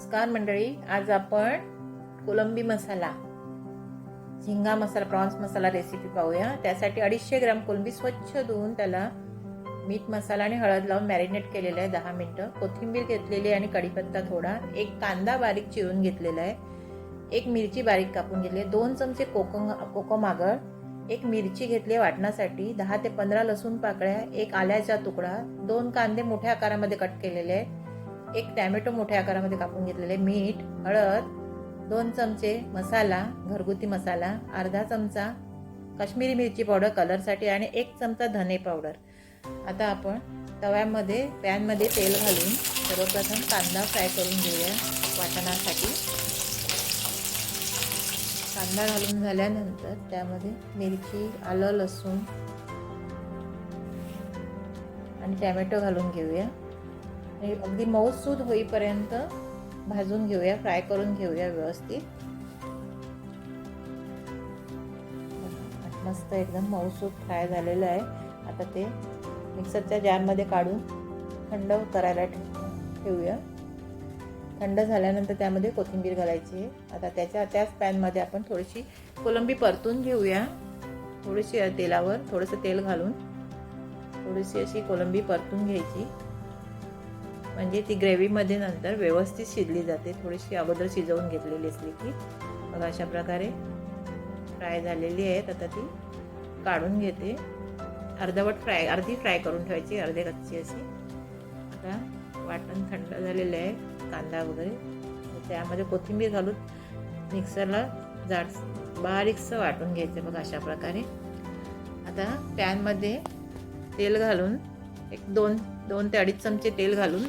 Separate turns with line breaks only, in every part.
नमस्कार मंडळी आज आपण कोलंबी मसाला झिंगा मसाला प्रॉन्स मसाला रेसिपी पाहूया. त्यासाठी अडीचशे ग्राम कोलंबी स्वच्छ धुवून त्याला मीठ मसाला आणि हळद लावून मॅरिनेट केलेलं आहे दहा मिनटं. कोथिंबीर घेतलेली आहे आणि कढीपत्ता थोडा. एक कांदा बारीक चिरून घेतलेला आहे. एक मिरची बारीक कापून घेतली आहे. दोन चमचे कोकम कोकमागळ एक मिरची घेतली आहे वाटण्यासाठी दहा ते पंधरा लसूण पाकळ्या एक आल्याचा तुकडा. दोन कांदे मोठ्या आकारामध्ये कट केलेले आहेत एक टॅमॅटो मोठ्या आकारामध्ये कापून घेतलेले मीठ हळद दोन चमचे मसाला घरगुती मसाला अर्धा चमचा काश्मीरी मिरची पावडर कलरसाठी आणि एक चमचा धने पावडर. आता आपण तव्यामध्ये पॅनमध्ये तेल घालून सर्वप्रथम कांदा फ्राय करून घेऊया वाटणासाठी. कांदा घालून झाल्यानंतर त्यामध्ये मिरची आलं लसूण आणि टॅमॅटो घालून घेऊया. आणि अगदी मऊसूद होईपर्यंत भाजून घेऊया फ्राय करून घेऊया व्यवस्थित. मस्त एकदम मऊसूद फ्राय झालेलं आहे. आता ते मिक्सरच्या जारमध्ये काढून थंड करायला ठेवूया. थंड झाल्यानंतर त्यामध्ये कोथिंबीर घालायची आता त्याच्या त्याच पॅनमध्ये आपण थोडीशी कोलंबी परतून घेऊया. थोडीशी तेलावर थोडंसं तेल घालून थोडीशी अशी कोलंबी परतून घ्यायची. म्हणजे ती ग्रेव्हीमध्ये नंतर व्यवस्थित शिजली जाते. थोडीशी अगोदर शिजवून घेतलेली असली की. मग अशा प्रकारे फ्राय झालेली आहेत आता ती काढून घेते. अर्धवट फ्राय अर्धी फ्राय करून ठेवायची अर्धे कच्ची अशी. आता वाटण थंड झालेलं आहे. कांदा वगैरे. त्यामध्ये कोथिंबीर घालून मिक्सरला जाड बारीकसं वाटून घ्यायचं बघ अशा प्रकारे. आता पॅनमध्ये तेल घालून एक दोन दोन ते अडीच चमचे तेल घालून.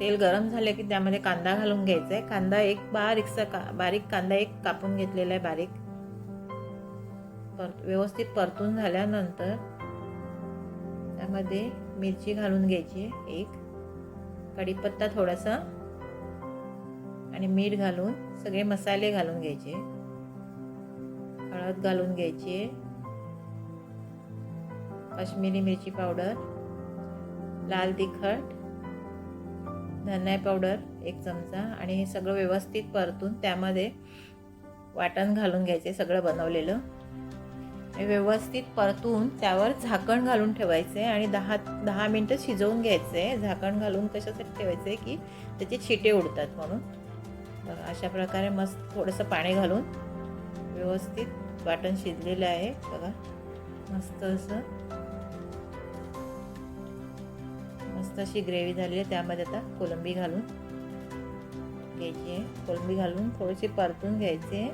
तेल गरम झाले की त्यामध्ये कांदा घालून घ्यायचा आहे. कांदा एक बारीकसा का बारीक कांदा एक कापून घेतलेला आहे बारीक. पर व्यवस्थित परतून झाल्यानंतर त्यामध्ये मिरची घालून घ्यायची एक. कढीपत्ता थोडासा आणि मीठ घालून सगळे मसाले घालून घ्यायचे. हळद घालून घ्यायची काश्मीरी मिरची पावडर लाल तिखट धन्या पावडर एक चमचा आणि हे सगळं व्यवस्थित परतून त्यामध्ये वाटण घालून घ्यायचे सगळं बनवलेलं. व्यवस्थित परतून त्यावर झाकण घालून ठेवायचे आणि दहा दहा मिनटं शिजवून घ्यायचे. झाकण घालून कशासाठी ठेवायचं आहे की त्याचे छिटे उडतात म्हणून. बघा अशा प्रकारे मस्त थोडंसं पाणी घालून व्यवस्थित वाटण शिजलेलं आहे. बघा मस्त असं मस्त अशी ग्रेव्ही झाली आहे. त्यामध्ये आता कोलंबी घालून घ्यायची आहे. कोलंबी घालून थोडीशी परतून घ्यायची आहे.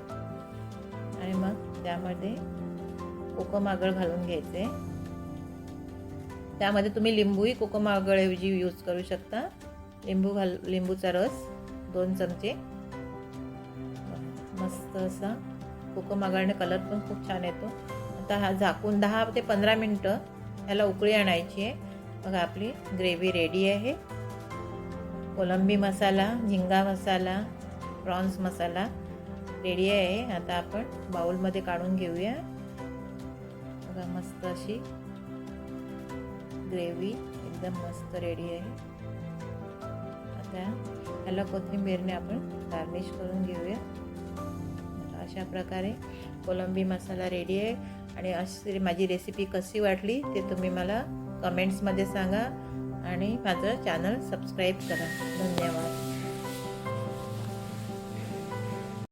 आणि मग त्यामध्ये कोकम आगळ घालून घ्यायचे त्यामध्ये तुम्ही लिंबूही कोकम आगळऐवजी यूज करू शकता. लिंबू घाल लिंबूचा रस दोन चमचे. मस्त असा कोकम आगळने कलर पण खूप छान येतो. आता हा झाकून दहा ते पंधरा मिनटं ह्याला उकळी आणायची आहे. बघा आपली ग्रेव्ही रेडी आहे. कोलंबी मसाला झिंगा मसाला प्रॉन्स मसाला रेडी आहे. आता आपण बाउलमध्ये काढून घेऊया. बघा मस्त अशी ग्रेव्ही एकदम मस्त रेडी आहे. आता ह्याला कोथिंबीरने आपण गार्निश करून घेऊया. अशा प्रकारे कोलंबी मसाला रेडी आहे. आणि अशी माझी रेसिपी कशी वाटली ते तुम्ही मला कमेंट्समध्ये सांगा आणि माझं चॅनल सबस्क्राईब करा. धन्यवाद.